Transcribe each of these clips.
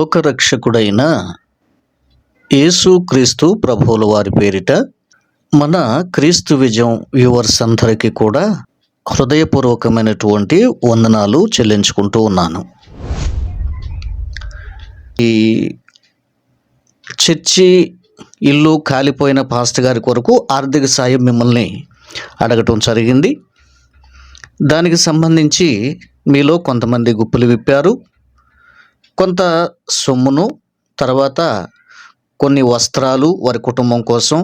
లోకరక్షకుడైన యేసుక్రీస్తు ప్రభువుల వారి పేరిట మన క్రీస్తు విజయం వ్యూవర్స్ అందరికీ కూడా హృదయపూర్వకమైనటువంటి వందనాలు చెల్లించుకుంటూ ఉన్నాను. ఈ చర్చి ఇల్లు కాలిపోయిన పాస్ట్ గారి కొరకు ఆర్థిక సాయం మిమ్మల్ని అడగటం జరిగింది. దానికి సంబంధించి మీలో కొంతమంది గుప్పులు విప్పారు. కొంత సొమ్మును తర్వాత కొన్ని వస్త్రాలు వారి కుటుంబం కోసం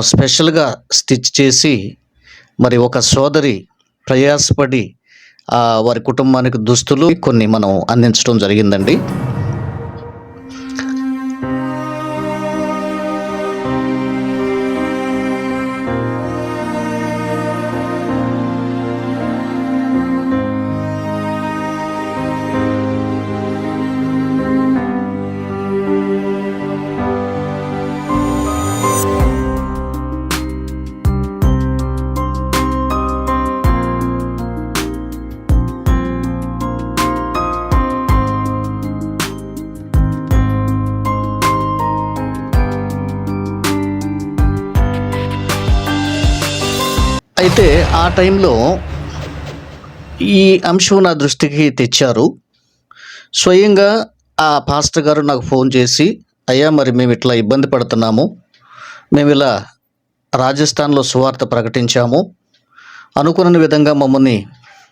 స్పెషల్గా స్టిచ్ చేసి మరి ఒక సోదరి ప్రయాసపడి ఆ, వారి కుటుంబానికి దుస్తులు కొన్ని మనం అందించడం జరిగిందండి. టైంలో ఈ అంశం నా దృష్టికి తెచ్చారు. స్వయంగా ఆ పాస్టర్ గారు నాకు ఫోన్ చేసి అయ్యా మరి మేము ఇట్లా ఇబ్బంది పడుతున్నాము. మేము ఇలా రాజస్థాన్లో సువార్త ప్రకటించాము. అనుకున్న విధంగా మమ్మల్ని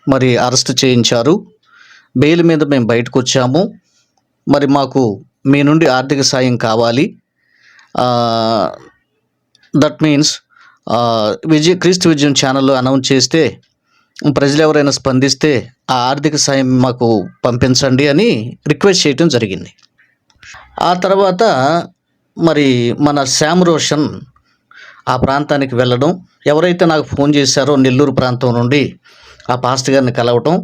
మరి అరెస్ట్ చేయించారు. బెయిల్ మీద మేము బయటకు వచ్చాము మరి మాకు మీ నుండి ఆర్థిక సాయం కావాలి. దట్ మీన్స్ విజయ క్రీస్తు విజయం ఛానల్లో అనౌన్స్ చేస్తే ప్రజలు ఎవరైనా స్పందిస్తే ఆ ఆర్థిక సాయం మాకు పంపించండి అని రిక్వెస్ట్ చేయటం జరిగింది. ఆ తర్వాత మరి మన శ్యామ్ రోషన్ ఆ ప్రాంతానికి వెళ్ళడం ఎవరైతే నాకు ఫోన్ చేశారో నెల్లూరు ప్రాంతం నుండి ఆ పాస్ట్ గారిని కలవటం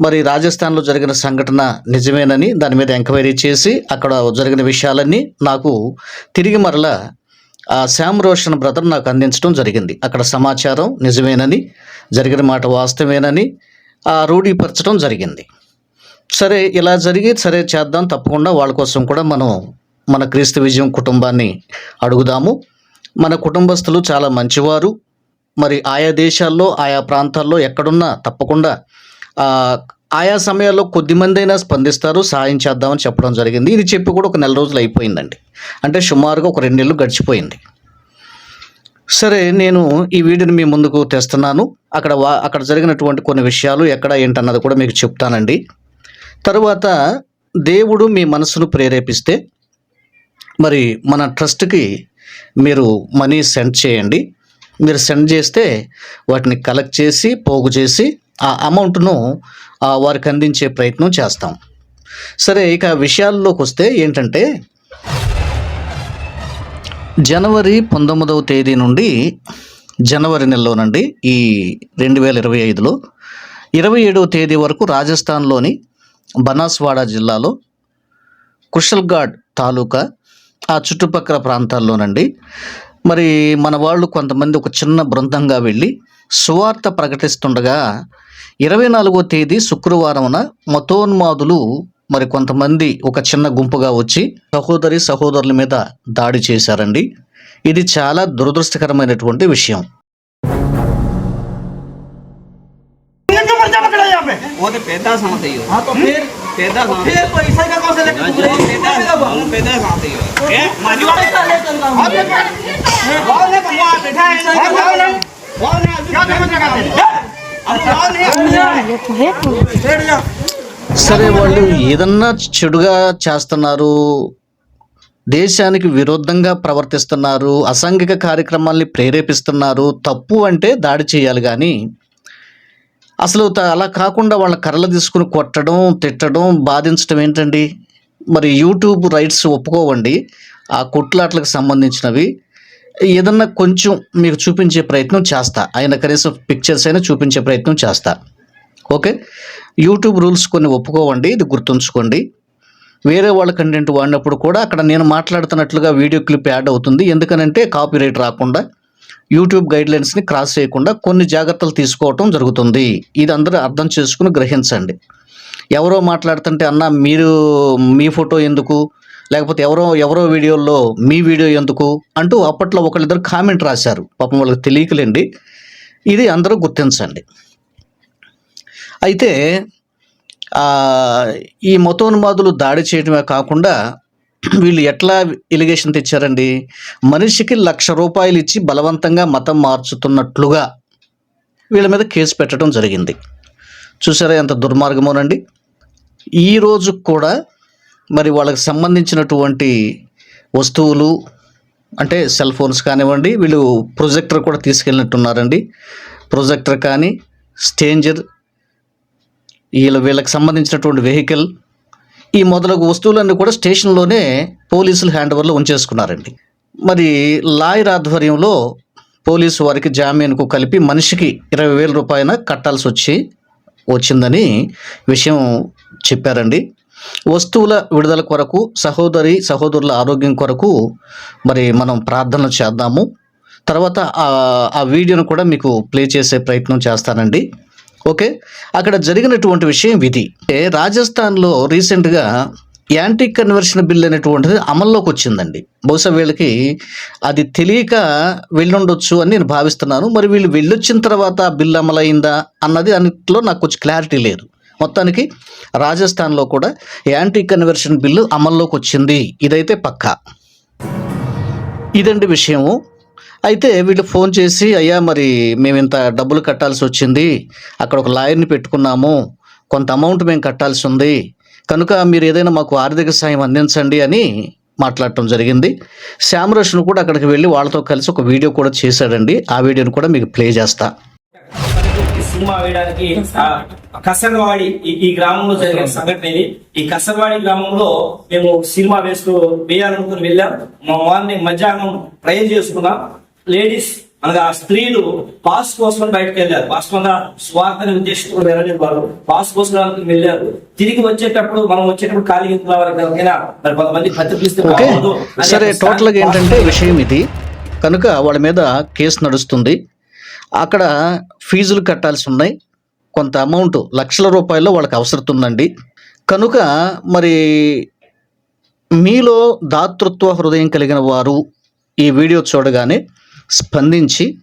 మరి రాజస్థాన్లో జరిగిన సంఘటన నిజమేనని దాని మీద ఎంక్వైరీ చేసి అక్కడ జరిగిన విషయాలన్నీ నాకు తిరిగి మరలా శామ్ రోషన్ బ్రదర్ నాకు అందించడం జరిగింది. అక్కడ సమాచారం నిజమేనని జరిగిన మాట వాస్తవేనని ఆ రూఢీపరచడం జరిగింది. సరే ఇలా జరిగి సరే చేద్దాం తప్పకుండా వాళ్ళ కోసం కూడా మనం మన క్రీస్తు విజయం కుటుంబాన్ని అడుగుదాము. మన కుటుంబస్తులు చాలా మంచివారు. మరి ఆయా దేశాల్లో ఆయా ప్రాంతాల్లో ఎక్కడున్నా తప్పకుండా ఆయా సమయాల్లో కొద్దిమందైనా స్పందిస్తారు సాయం చేద్దామని చెప్పడం జరిగింది. ఇది చెప్పి కూడా ఒక నెల రోజులు అయిపోయిందండి. అంటే సుమారుగా ఒక రెండు నెలలు గడిచిపోయింది. సరే నేను ఈ వీడియోని మీ ముందుకు తెస్తున్నాను. అక్కడ వా అక్కడ జరిగినటువంటి కొన్ని విషయాలు ఎక్కడ ఏంటన్నది కూడా మీకు చెప్తానండి. తరువాత దేవుడు మీ మనసును ప్రేరేపిస్తే మరి మన ట్రస్ట్కి మీరు మనీ సెండ్ చేయండి. మీరు సెండ్ చేస్తే వాటిని కలెక్ట్ చేసి పోగు చేసి ఆ అమౌంట్ను వారికి అందించే ప్రయత్నం చేస్తాం. సరే ఇక విషయాల్లోకి వస్తే ఏంటంటే జనవరి పంతొమ్మిదవ తేదీ నుండి జనవరి నెలలోనండి ఈ రెండు వేల ఇరవై ఐదులో ఇరవై ఏడవ తేదీ వరకు రాజస్థాన్లోని బనాస్వాడ జిల్లాలో కుషల్గాడ్ తాలూకా ఆ చుట్టుపక్కల ప్రాంతాల్లోనండి. మరి మన వాళ్ళు కొంతమంది ఒక చిన్న బృందంగా వెళ్ళి సువార్త ప్రకటిస్తుండగా ఇరవై నాలుగో తేదీ శుక్రవారమున మతోన్మాదులు మరి కొంతమంది ఒక చిన్న గుంపుగా వచ్చి సహోదరి సహోదరుల మీద దాడి చేశారండి. ఇది చాలా దురదృష్టకరమైనటువంటి విషయం. సరే వాళ్ళు ఏదన్నా చెడుగా చేస్తున్నారు దేశానికి విరుద్ధంగా ప్రవర్తిస్తున్నారు అసాంఘిక కార్యక్రమాల్ని ప్రేరేపిస్తున్నారు తప్పు అంటే దాడి చేయాలి కానీ అసలు త- అలా కాకుండా వాళ్ళ కర్రలు తీసుకుని కొట్టడం తిట్టడం బాధించడం ఏంటండి? మరి యూట్యూబ్ రైట్స్ ఒప్పుకోవండి. ఆ కొట్లాట్లకు సంబంధించినవి. ఏదన్నా కొంచెం మీకు చూపించే ప్రయత్నం చేస్తా. ఆయన కనీసం పిక్చర్స్ అయినా చూపించే ప్రయత్నం చేస్తా. ఓకే? యూట్యూబ్ రూల్స్ కొన్ని ఒప్పుకోవండి ఇది గుర్తుంచుకోండి. వేరే వాళ్ళ కంటెంట్ వాడినప్పుడు కూడా అక్కడ నేను మాట్లాడుతున్నట్లుగా వీడియో క్లిప్ యాడ్ అవుతుంది. ఎందుకనంటే కాపీరైట్ రాకుండా యూట్యూబ్ గైడ్లైన్స్ని క్రాస్ చేయకుండా కొన్ని జాగ్రత్తలు తీసుకోవటం జరుగుతుంది. ఇది అందరూ అర్థం చేసుకుని గ్రహించండి. ఎవరో మాట్లాడుతుంటే అన్న మీరు మీ ఫోటో ఎందుకు? లేకపోతే ఎవరో ఎవరో వీడియోల్లో మీ వీడియో ఎందుకు అంటూ అప్పట్లో ఒకళ్ళిద్దరు కామెంట్ రాశారు. పాపం వాళ్ళకి తెలియకలేండి. ఇది అందరూ గుర్తించండి. అయితే ఈ మతోన్మాదులు దాడి చేయడమే కాకుండా వీళ్ళు ఎట్లా ఎలిగేషన్ తెచ్చారండి? మనిషికి లక్ష రూపాయలు ఇచ్చి బలవంతంగా మతం మార్చుతున్నట్లుగా వీళ్ళ మీద కేసు పెట్టడం జరిగింది. చూసారా ఎంత దుర్మార్గమోనండి? ఈ రోజు కూడా మరి వాళ్ళకి సంబంధించినటువంటి వస్తువులు అంటే సెల్ ఫోన్స్ కానివ్వండి వీళ్ళు ప్రొజెక్టర్ కూడా తీసుకెళ్ళినట్టున్నారండి. ప్రొజెక్టర్ కానీ స్టేంజర్ వీళ్ళ వీళ్ళకి సంబంధించినటువంటి వెహికల్ ఈ మొదలగు వస్తువులన్నీ కూడా స్టేషన్లోనే పోలీసులు హ్యాండ్ ఓవర్లో ఉంచేసుకున్నారండి. మరి లాయర్ ఆధ్వర్యంలో పోలీసు వారికి జామీన్కు కలిపి మనిషికి ఇరవై వేల రూపాయల కట్టాల్సి వచ్చి వచ్చిందని విషయం చెప్పారండి. వస్తువుల విడుదల కొరకు సహోదరి సహోదరుల ఆరోగ్యం కొరకు మరి మనం ప్రార్థన చేద్దాము. తర్వాత ఆ- వీడియోను కూడా మీకు ప్లే చేసే ప్రయత్నం చేస్తానండి. ఓకే? అక్కడ జరిగినటువంటి విషయం ఇది అంటే రాజస్థాన్లో రీసెంట్గా యాంటీ కన్వర్షన్ బిల్ అనేటువంటిది అమల్లోకి వచ్చిందండి. బహుశా వీళ్ళకి అది తెలియక వెళ్ళుండొచ్చు అని నేను భావిస్తున్నాను. మరి వీళ్ళు వెళ్ళొచ్చిన తర్వాత బిల్ అమలైందా అన్నది అన్నిట్లో నాకు కొంచెం క్లారిటీ లేదు. మొత్తానికి రాజస్థాన్లో కూడా యాంటీ కన్వర్షన్ బిల్లు అమల్లోకి వచ్చింది. ఇదైతే పక్కా. ఇదండి విషయము. అయితే వీళ్ళు ఫోన్ చేసి అయ్యా మరి మేము ఇంత డబ్బులు కట్టాల్సి వచ్చింది. అక్కడ ఒక లాయర్ని పెట్టుకున్నాము. కొంత అమౌంట్ మేము కట్టాల్సి ఉంది. కనుక మీరు ఏదైనా మాకు ఆర్థిక సాయం అందించండి అని మాట్లాడటం జరిగింది. శ్యామరోషన్ కూడా అక్కడికి వెళ్ళి వాళ్ళతో కలిసి ఒక వీడియో కూడా చేశాడండి. ఆ వీడియోని కూడా మీకు ప్లే చేస్తా. సినిమా వేయడానికి కసరవాడి ఈ- గ్రామంలో జరిగిన సంఘటన ఇది. ఈ కసరవాడి గ్రామంలో మేము సినిమా వేస్తూ వేయాలనుకుని వెళ్ళాం. మా మార్నింగ్ మధ్యాహ్నం ప్రేయర్ చేసుకున్నాం. లేడీస్ అనగా స్త్రీలు పాస్ కోసం బయటకు వెళ్ళారు. వాస్తవంగా స్వార్థని ఉద్దేశంతో వెళ్ళలేదు వాళ్ళు. పాస్ కోసం వెళ్ళారు. తిరిగి వచ్చేటప్పుడు మనం వచ్చేటప్పుడు ఖాళీ మరి కొంతమంది అని సరే టోటల్గా ఏంటంటే విషయం ఇది. కనుక వాళ్ళ మీద కేసు నడుస్తుంది. అక్కడ ఫీజులు కట్టాల్సి ఉన్నాయి. కొంత అమౌంట్ లక్షల రూపాయల్లో వాళ్ళకి అవసరం ఉందండి కనుక మరి మీలో దాతృత్వ హృదయం కలిగిన వారు ఈ వీడియో చూడగానే స్పందించి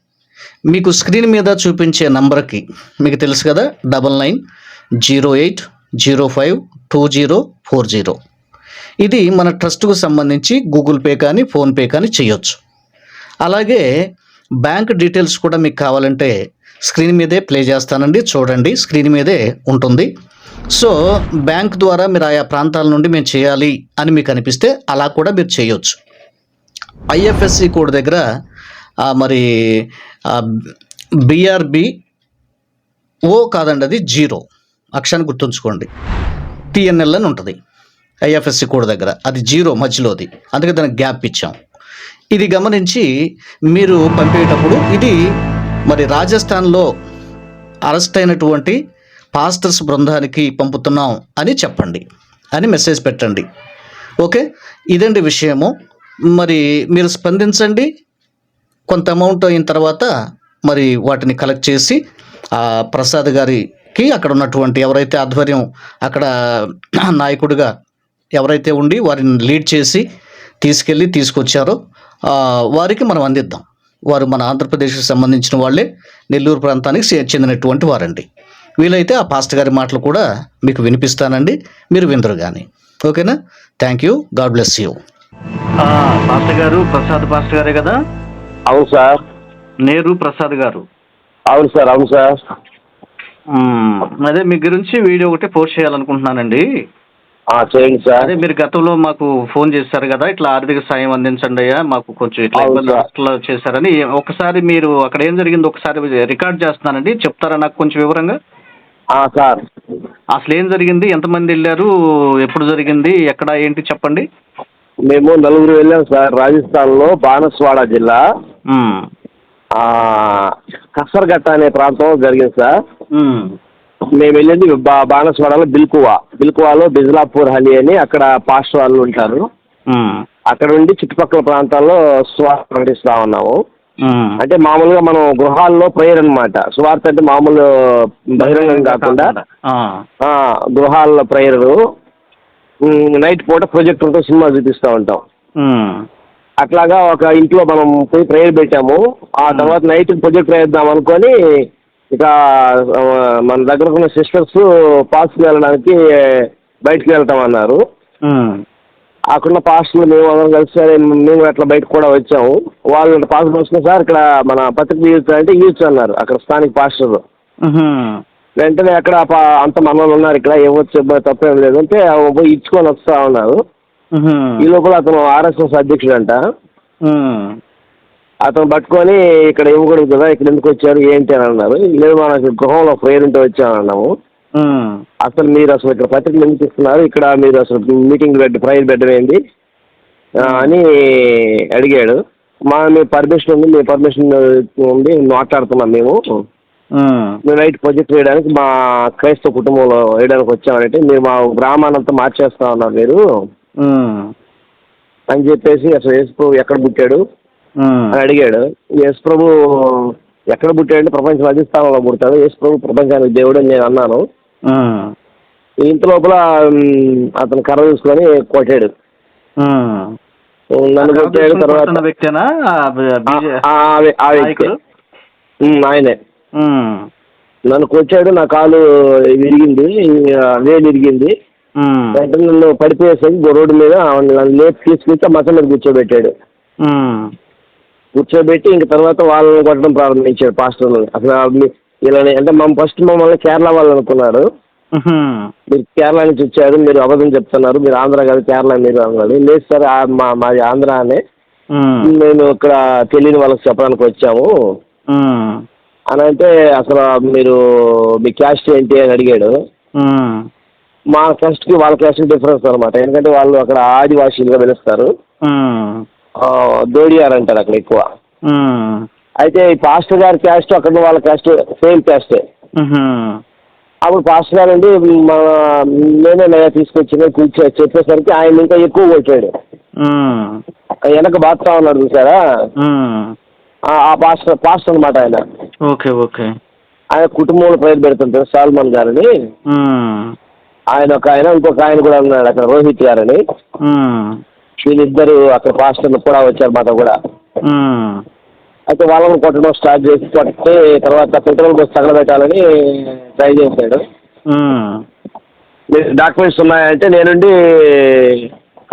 మీకు స్క్రీన్ మీద చూపించే నంబర్కి మీకు తెలుసు కదా double nine zero eight zero five two zero four zero. ఇది మన ట్రస్ట్కు సంబంధించి గూగుల్ పే కానీ ఫోన్పే కానీ చేయొచ్చు. అలాగే బ్యాంక్ డీటెయిల్స్ కూడా మీకు కావాలంటే స్క్రీన్ మీదే ప్లే చేస్తానండి. చూడండి స్క్రీన్ మీదే ఉంటుంది. సో బ్యాంక్ ద్వారా మీరు ఆయా ప్రాంతాల నుండి మేము చేయాలి అని మీకు అనిపిస్తే అలా కూడా మీరు చేయొచ్చు. ఐఎఫ్ఎస్సి కోడ్ దగ్గర మరి బిఆర్బి ఓ కాదండి అది జీరో. అక్షరాన్ని గుర్తుంచుకోండి. టిఎన్ఎల్ అని ఉంటుంది. ఐఎఫ్ఎస్సి కోడ్ దగ్గర. అది జీరో మధ్యలోది. అందుకే దానికి గ్యాప్ ఇచ్చాం. ఇది గమనించి మీరు పంపేటప్పుడు ఇది మరి రాజస్థాన్లో అరెస్ట్ అయినటువంటి పాస్టర్స్ బృందానికి పంపుతున్నాం అని చెప్పండి అని మెసేజ్ పెట్టండి. ఓకే? ఇదండి విషయము. మరి మీరు స్పందించండి. కొంత అమౌంట్ అయిన తర్వాత మరి వాటిని కలెక్ట్ చేసి ఆ ప్రసాద్ గారికి అక్కడ ఉన్నటువంటి ఎవరైతే ఆధ్వర్యం అక్కడ నాయకుడిగా ఎవరైతే ఉండి వారిని లీడ్ చేసి తీసుకెళ్ళి తీసుకొచ్చారో. ఆ, వారికి మనం అందిద్దాం. వారు మన ఆంధ్రప్రదేశ్కి సంబంధించిన వాళ్ళే నెల్లూరు ప్రాంతానికి చెందినటువంటి వారండి. వీలైతే ఆ పాస్టర్ గారి మాటలు కూడా మీకు వినిపిస్తానండి. మీరు విందరు కానీ ఓకేనా? Thank you. God bless you. Pastor గారు ప్రసాద్ పాస్టర్ గారే కదా? అవును సార్. నేరు ప్రసాద్ గారు. అవును సార్ అవును సార్. అదే మీ గురించి వీడియో ఒకటి పోస్ట్ చేయాలనుకుంటున్నానండి. చేయండి సార్. అదే మీరు గతంలో మాకు ఫోన్ చేశారు కదా ఇట్లా ఆర్థిక సాయం అందించండి అయ్యా మాకు కొంచెం ఇట్లా అవును సార్. చేశారని ఒకసారి మీరు అక్కడ ఏం జరిగిందో ఒకసారి రికార్డ్ చేస్తున్నానండి చెప్తారా నాకు కొంచెం వివరంగా? ఆ, సార్. అసలు ఏం జరిగింది ఎంతమంది వెళ్ళారు ఎప్పుడు జరిగింది ఎక్కడ ఏంటి చెప్పండి? మేము నలుగురు వెళ్ళాం సార్ రాజస్థాన్లో బానస్వాడ జిల్లా. ఆ, కసర్గట్ట అనే ప్రాంతం జరిగింది సార్. మ్మ్. వెళ్ళింది బా బానస్వాడలో బిల్కువా బిల్కువాలో బిజ్లాపూర్ హలి అని అక్కడ పాస్ట్ వాళ్ళు ఉంటారు. అక్కడ ఉండి చుట్టుపక్కల ప్రాంతాల్లో స్వాగ ప్రకటిస్తూ ఉన్నాము. అంటే మామూలుగా మనం గృహాల్లో ప్రేయర్ అన్నమాట సువార్త అంటే మామూలు బహిరంగం కాకుండా గృహాల్లో ప్రేయర్ నైట్ పూట ప్రొజెక్టర్తో సినిమా చూపిస్తూ ఉంటాం. అట్లాగా ఒక ఇంట్లో మనం పోయి ప్రేయర్ పెట్టాము ఆ తర్వాత నైట్ ప్రొజెక్టర్ వేద్దాం అనుకొని ఇక మన దగ్గర ఉన్న సిస్టర్స్ పాస్కి వెళ్ళడానికి బయటికి వెళ్తాం అన్నారు ఉమ్. అక్కడున్న పాస్టర్లు మేము అందరం కలిసి సరే మేము అట్లా బయటకు కూడా వచ్చాము వాళ్ళు పాస్టర్ వస్తున్న సార్ ఇక్కడ మన పత్రిక యూత్ అంటే యూత్ అన్నారు అక్కడ స్థానిక పాస్టర్. వెంటనే అక్కడ అంత మనోళ్ళు ఉన్నారు ఇక్కడ ఇవ్వచ్చు తప్పేం లేదు అంటే పోయి ఇచ్చుకొని వస్తా ఉన్నారు. ఈ లోపల అతను ఆర్ఎస్ఎస్ అధ్యక్షుడు అంట ఉమ్. అతను పట్టుకొని ఇక్కడ ఇవ్వకూడదు కదా ఇక్కడ ఎందుకు వచ్చారు ఏంటి అని అన్నారు. లేదు మనకి గృహంలో ప్రేయర్ ఉంటే వచ్చాను అన్నాము. ఉమ్. అసలు మీరు అసలు ఇక్కడ పత్రికలు ఎందుకు ఇస్తున్నారు? ఇక్కడ మీరు అసలు మీటింగ్ బెడ్ ప్రైర్ బెడ్ ఆ, అని అడిగాడు. మా మేము పర్మిషన్ ఉంది మీ పర్మిషన్ ఉంది మాట్లాడుతున్నాం మేము. మేము. నైట్ ప్రొజెక్ట్ వేయడానికి మా క్రైస్తవ కుటుంబంలో వేయడానికి వచ్చామంటే మీరు మా గ్రామానంతా మార్చేస్తా ఉన్నారు మీరు. అని చెప్పేసి అసలు ప్రభు ఎక్కడ పుట్టాడు? అడిగాడు. యేసు ప్రభు ఎక్కడ పుట్టాడంటే ప్రపంచం అధిష్టానంలో పుడతాడు. యేసు ప్రభు ప్రపంచానికి దేవుడు అని నేను అన్నాను. ఇంత లోపల అతను కర్ర తీసుకొని కొట్టాడు. నన్ను కొట్టాడు తర్వాత ఆయనే. నన్ను కొట్టాడు నా కాలు విరిగింది వేలు ఇరిగింది ఉమ్. వెంటనే నన్ను పడిపోయేసరికి రోడ్డు మీద నన్ను లేపి తీసుకొచ్చి మతం మీద కూర్చోబెట్టాడు. కూర్చోబెట్టి ఇంక తర్వాత వాళ్ళని కొట్టడం ప్రారంభించాడు పాస్టర్లు అసలు ఆ మీ- ఇలా అంటే మా ఫస్ట్ మమ్మల్ని కేరళ వాళ్ళు అనుకున్నారు. మీరు కేరళ నుంచి వచ్చారు మీరు అబద్ధం చెప్తున్నారు మీరు ఆంధ్ర కాదు కేరళ మీరు అన్నారు లేదు సార్ మా మాది ఆంధ్ర అనే. మేము ఇక్కడ తెలియని వాళ్ళకి చెప్పడానికి వచ్చాము. అని అంటే అసలు మీరు మీ క్యాస్ట్ ఏంటి అని అడిగాడు. మా క్యాస్ట్కి వాళ్ళ క్యాస్ట్కి డిఫరెన్స్ అనమాట ఎందుకంటే వాళ్ళు అక్కడ ఆదివాసీలుగా పిలుస్తారు. దోడియార్ అంటారు అక్కడ ఎక్కువ. అయితే ఈ పాస్టర్ గారి క్యాస్ట్ అక్కడ వాళ్ళ క్యాస్ట్ సేమ్ క్యాస్టే. అప్పుడు పాస్టర్ గారు అండి మన నేనే నయ్యా తీసుకొచ్చి కూర్చో చెప్పేసరికి ఆయన ఇంకా ఎక్కువ కొట్టాడు. వెనక బాత్తా ఉన్నాడు చూసారా. ఆ- పాస్టర్ పాస్టర్ అనమాట ఆయన ఓకే ఓకే ఆయన కుటుంబంలో పేరు పెడుతుంటారు సాల్మన్ గారని ఉమ్. ఆయన ఒక ఆయన ఇంకొక ఆయన కూడా ఉన్నాడు అక్కడ రోహిత్ గారని. వీళ్ళిద్దరు అక్కడ పాస్టర్లు కూడా వచ్చారు మాట కూడా. అయితే వాళ్ళని కొట్టడం స్టార్ట్ చేసి కొట్టి తర్వాత పెట్రోల్ బస్ తగలబెట్టాలని ట్రై చేశాడు. డాక్యుమెంట్స్ ఉన్నాయంటే నేనుండి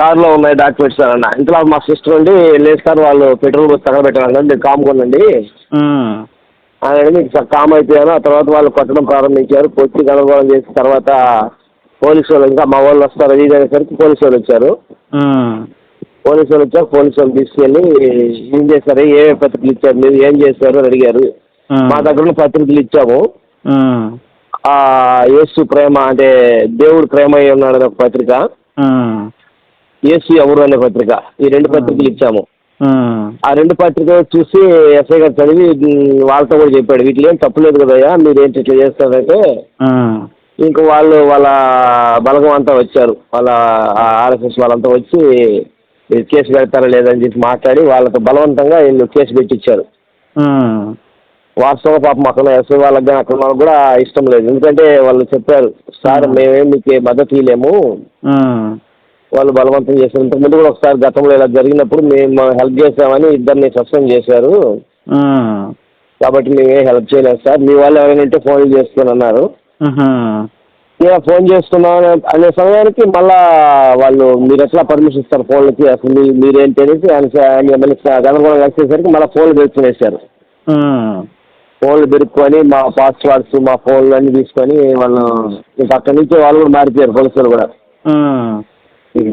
కార్లో ఉన్నాయి డాక్యుమెంట్స్ అన్న. ఇంతలో మా సిస్టర్ ఉండి లేదు సార్ వాళ్ళు పెట్రోల్ బస్ తగలబెట్టాలన్నారు మీరు కామ్కోనండి. అని మీకు కామ్ అయిపోయాను. ఆ తర్వాత వాళ్ళు కొట్టడం ప్రారంభించారు. కొట్టి గడగోళం చేసిన తర్వాత పోలీసు వాళ్ళు ఇంకా మా వాళ్ళు వస్తారు. అది అనేసరికి పోలీసు వాళ్ళు వచ్చారు. పోలీసు వాళ్ళు వచ్చారు. పోలీసు వాళ్ళు తీసుకెళ్ళి ఏం చేశారు? ఏ పత్రికలు ఇచ్చారు? మీరు ఏం చేశారు? అని అడిగారు. మా దగ్గర పత్రికలు ఇచ్చాము. ఆ. యేసు ప్రేమ అంటే దేవుడు ప్రేమ అయి ఉన్నాడు ఒక పత్రిక. యేసు ఎవరు అనే పత్రిక. ఈ రెండు పత్రికలు ఇచ్చాము. ఆ. రెండు పత్రికలు చూసి ఎస్ఐ గారు చదివి వాళ్ళతో కూడా చెప్పాడు. వీటిలో ఏం తప్పులేదు కదయ్యా మీరు ఏంటి ఇట్లా చేస్తారంటే. ఇంక వాళ్ళు వాళ్ళ బలగం అంతా వచ్చారు. వాళ్ళ ఆర్ఎస్ఎస్ వాళ్ళంతా వచ్చి కేసు పెడతారా లేదని చెప్పి మాట్లాడి వాళ్ళతో బలవంతంగా వీళ్ళు కేసు పెట్టించారు. వాస్తవ పాపం అక్కడ ఎస్ఐ వాళ్ళకి కానీ అక్కడ వాళ్ళకి కూడా ఇష్టం లేదు. ఎందుకంటే వాళ్ళు చెప్పారు సార్ మేమేం మీకు మద్దతు ఇవ్వలేము. వాళ్ళు బలవంతం చేశారు. ఇంతకు ముందు కూడా ఒకసారి గతంలో ఇలా జరిగినప్పుడు మేము హెల్ప్ చేసామని ఇద్దరిని సస్పెండ్ చేశారు. కాబట్టి మేమే హెల్ప్ చేయలేదు సార్. మీ వాళ్ళు ఎవరైనా ఉంటే ఫోన్ చేసుకొని అన్నారు. నేను ఫోన్ చేస్తున్నాం అనే సమయానికి మళ్ళా వాళ్ళు మీరు ఎట్లా పర్మిషన్ ఇస్తారు ఫోన్లకి అసలు మీ- మీరేంటి అనేసి ఆయన మళ్ళీ గందరగోళం వచ్చేసరికి మళ్ళీ ఫోన్లు పెరుక్కునేశారు ఉమ్. ఫోన్లు పెరుక్కొని మా పాస్వర్డ్స్ మా ఫోన్లు అన్ని తీసుకొని వాళ్ళు ఇంకా అక్కడి నుంచి వాళ్ళు కూడా మారిపోయారు పోలీసులు కూడా.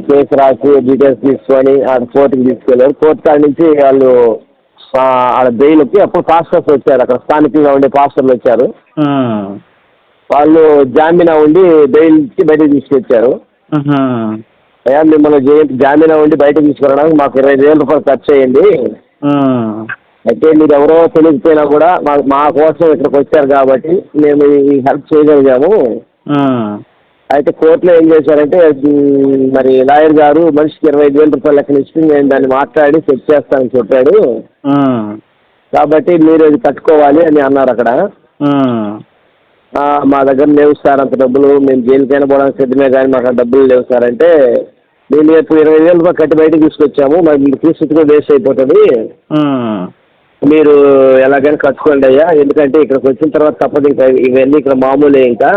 కేసు రాసి డీటెయిల్స్ తీసుకొని ఆడ కోర్టుకి తీసుకెళ్ళారు కోర్టు కాడ నుంచి వాళ్ళు ఆ, ఆడ బెయిల్కి అప్పుడు పాస్టర్స్ వచ్చారు. అక్కడ స్థానికంగా ఉండే పాస్టర్లు వచ్చారు. వాళ్ళు జామీనా ఉండి బెయిల్కి బయటకు తీసుకొచ్చారు ఉహుం. అయ్యా మిమ్మల్ని జామీనా ఉండి బయటకు తీసుకురావడానికి మాకు ఇరవై ఐదు వేల రూపాయలు ఖర్చు అయ్యింది. అయితే మీరు ఎవరో తెలియకపోయినా కూడా మా మా కోసం ఇక్కడికి వచ్చారు కాబట్టి మేము ఈ హెల్ప్ చేయగలిగాము. అయితే కోర్టులో ఏం చేశారంటే మరి లాయర్ గారు మనిషికి ఇరవై ఐదు వేల రూపాయలు లెక్కన ఇచ్చి నేను దాన్ని మాట్లాడి చెక్ చేస్తానని చెప్పాడు. కాబట్టి మీరు ఇది కట్టుకోవాలి అని అన్నారు అక్కడ మా దగ్గర లేవు సార్ అంత డబ్బులు. మేము జైలుకైనా పోవడానికి సిద్ధమే కానీ మాకు ఆ డబ్బులు లేవు సార్. అంటే మేము ఇప్పుడు ఇరవై వేల రూపాయలు కట్టి బయటకు తీసుకొచ్చాము. మరి మీకు తీసుకొచ్చిన వేస్ట్ అయిపోతుంది. మీరు ఎలాగైనా కట్టుకోండి అయ్యా. ఎందుకంటే ఇక్కడికి వచ్చిన తర్వాత తప్పదు. ఇంకా ఇవన్నీ ఇక్కడ మామూలే ఇంకా.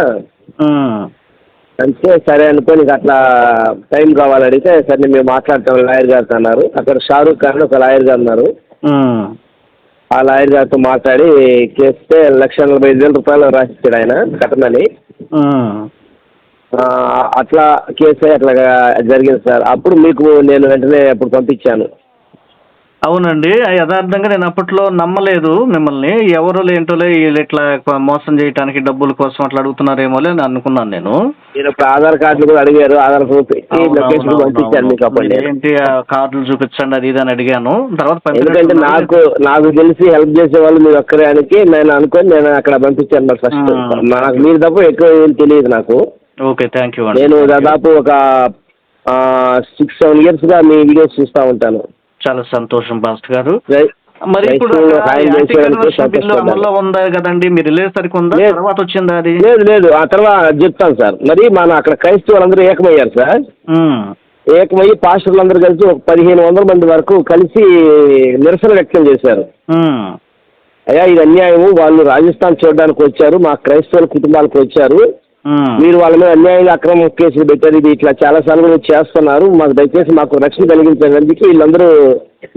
అంటే సరే అనుకోని ఇంక అట్లా టైం కావాలి అడిగితే సరే మేము మాట్లాడతాం. లాయర్ గారితో అన్నారు. అక్కడ షారూక్ ఖాన్ ఒక లాయర్ గారు ఉన్నారు. ఉమ్. ఆ లాయర్ గారితో మాట్లాడి చేస్తే లక్ష నలభై ఐదు వేల రూపాయలు రాసిచ్చాడు ఆయన కట్టమని. ఆ, అట్లా కేసు అట్లా జరిగింది సార్. అప్పుడు మీకు నేను వెంటనే అప్పుడు పంపించాను. అవునండి. ఆ యథార్థంగా నేను అప్పట్లో నమ్మలేదు మిమ్మల్ని. ఎవరు లేంటోలే వీళ్ళు ఇట్లా మోసం చేయడానికి డబ్బుల కోసం అట్లా అడుగుతున్నారేమోలే అని అనుకున్నాను నేను. మీరు ఇప్పుడు ఆధార్ కార్డులు కూడా అడిగారు. ఆధార్ లొకేషన్ పంపించాను మీకు అప్పుడు. ఏంటి ఆ కార్డులు చూపించండి అది ఇది అని అడిగాను. తర్వాత ఎందుకంటే. నాకు నాకు తెలిసి హెల్ప్ చేసే వాళ్ళు మీరు ఒక్కరే అనికి నేను అనుకొని నేను అక్కడ పంపించాను మరి ఫస్ట్ ఆ. నాకు మీరు తప్ప ఎక్కువ ఏం తెలియదు నాకు. ఓకే థ్యాంక్ యూ అండి. నేను దాదాపు ఒక సిక్స్ సెవెన్ ఇయర్స్గా మీ వీడియోస్ చూస్తూ ఉంటాను. చాలా సంతోషం పాస్టర్ గారు మరి ఇప్పుడు యాంటీ కన్వర్షన్ బిల్లు. అమల్లో ఉందా కదండి మీరు వెళ్ళేసరికి ఉందా. తర్వాత వచ్చిందా అది లేదు లేదు ఆ తర్వాత చెప్తాను సార్ మరి మన అక్కడ క్రైస్తవులందరూ ఏకమయ్యారు సార్. ఏకమయ్యి పాస్టర్లందరూ కలిసి ఒక పదిహేను వందల మంది వరకు కలిసి నిరసన వ్యక్తం చేశారు. అయ్యా ఇది అన్యాయము వాళ్ళు రాజస్థాన్ చూడడానికి వచ్చారు మా క్రైస్తవుల కుటుంబాలకు వచ్చారు. మీరు వాళ్ళ మీద అన్యాయంగా అక్రమ కేసులు పెట్టారు ఇది ఇట్లా చాలా సార్లు మీరు చేస్తున్నారు మాకు దయచేసి మాకు రక్షణ కలిగించేందుకు వీళ్ళందరూ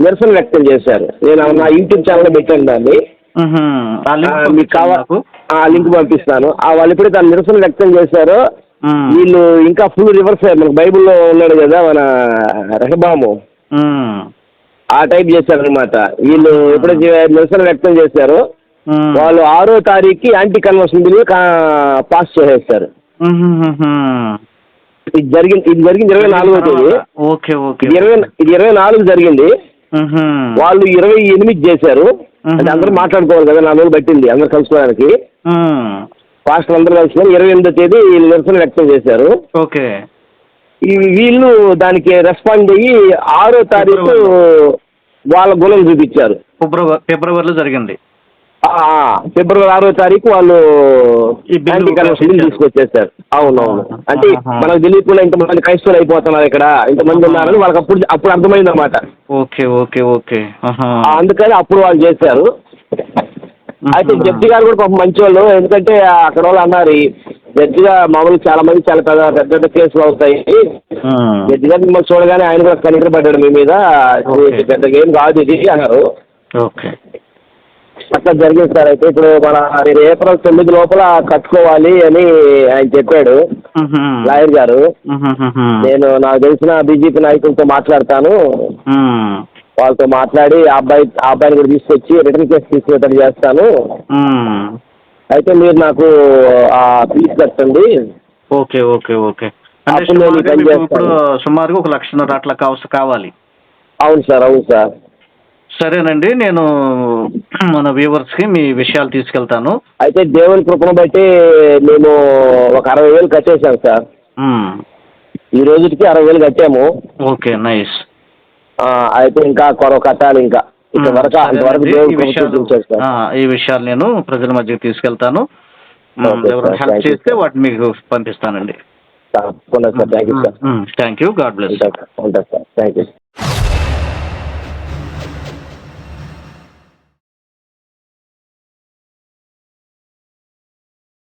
నిరసన వ్యక్తం చేశారు నేను నా యూట్యూబ్ ఛానల్ పెట్టాను దాన్ని మీకు కావాలి. ఆ లింక్ పంపిస్తాను ఆ వాళ్ళు ఎప్పుడైతే ఆ నిరసన వ్యక్తం చేశారో. వీళ్ళు ఇంకా ఫుల్ రివర్స్ అయ్యారు మనకు బైబిల్లో ఉన్నాడు కదా మన రెహబాము. ఆ టైప్ చేశారనమాట వీళ్ళు ఎప్పుడైతే నిరసన వ్యక్తం చేశారో. వాళ్ళు ఆరో తారీఖుకి యాంటీ కన్వర్షన్ బిల్ పాస్ చేసేస్తారు. ఉహుహుహుం. ఇది జరిగింది ఇది జరిగింది ఇరవై నాలుగో తేదీ. ఓకే ఓకే ఇరవై ఇది ఇరవై నాలుగు జరిగింది. వాళ్ళు ఇరవై ఎనిమిది చేశారు. అంటే అందరూ మాట్లాడుకోవాలి కదా నాలుగు పట్టింది అందరు కలుసుకోవడానికి. పాస్టర్ అందరూ కలుసుకొని ఇరవై ఎనిమిదో తేదీ నిరసన వ్యక్తం చేశారు. ఓకే. వీళ్ళు దానికి రెస్పాండ్ అయ్యి ఆరో తారీఖు వాళ్ళ గుణం చూపించారు. ఫిబ్రవరి ఫిబ్రవరిలో జరిగింది. ఫిబ్రవరి ఆరో తారీఖు వాళ్ళు యాంటీ కన్వర్షన్ బిల్ ఇచ్చారు. తీసుకొచ్చేసారు అవునవును అంటే. మనకు తెలియకుండా ఇంతమంది క్రైస్తవులు అయిపోతున్నారు ఇక్కడ ఇంతమంది ఉన్నారని వాళ్ళకి అప్పుడు అప్పుడు అర్థమైంది అనమాట ఓకే ఓకే ఓకే. అందుకని అప్పుడు వాళ్ళు చేశారు అయితే. జడ్జి గారు కూడా పాపం మంచి వాళ్ళు ఎందుకంటే అక్కడ వాళ్ళు అన్నారు జడ్జిగా మామూలు చాలా మంది చాలా పెద్ద పెద్ద పెద్ద కేసులు అవుతాయి. జడ్జి గారు మిమ్మల్ని చూడగానే ఆయన కూడా కనికర పడ్డాడు మీ మీద. పెద్ద ఏం కాదు ఇది అన్నారు ఓకే అట్లా జరిగింది సార్ అయితే ఇప్పుడు మన మీరు ఏప్రిల్ తొమ్మిది లోపల కట్టుకోవాలి అని ఆయన చెప్పాడు. లాయర్ గారు. నేను నాకు తెలిసిన బీజేపీ నాయకులతో మాట్లాడతాను. వాళ్ళతో మాట్లాడి ఆ అబ్బాయి ఆ అబ్బాయిని కూడా తీసుకొచ్చి రిటర్న్ కేసు తీసుకునేటట్టు చేస్తాను. అయితే మీరు నాకు ఆ ఫీజు కట్టండి ఓకే ఓకే ఓకే అంటే నేను సుమారుగా. ఇప్పుడు ఒక లక్షన్నర అట్లా కావాలి అవును సార్ అవును సార్ సరేనండి నేను మన వ్యూవర్స్కి మీ విషయాలు తీసుకెళ్తాను. అయితే దేవుని కృపను బట్టి మేము ఒక అరవై వేలు కట్టేశాం సార్. ఈ రోజుకి అరవై వేలు కట్టాము. Okay nice. అయితే ఇంకా కొరవ కట్టాలి ఇంకా. ఈ విషయాలు నేను ప్రజల మధ్యకి తీసుకెళ్తాను. ఎవరైనా హెల్ప్ చేస్తే. వాటిని మీకు పంపిస్తానండి. Thank you God bless thank you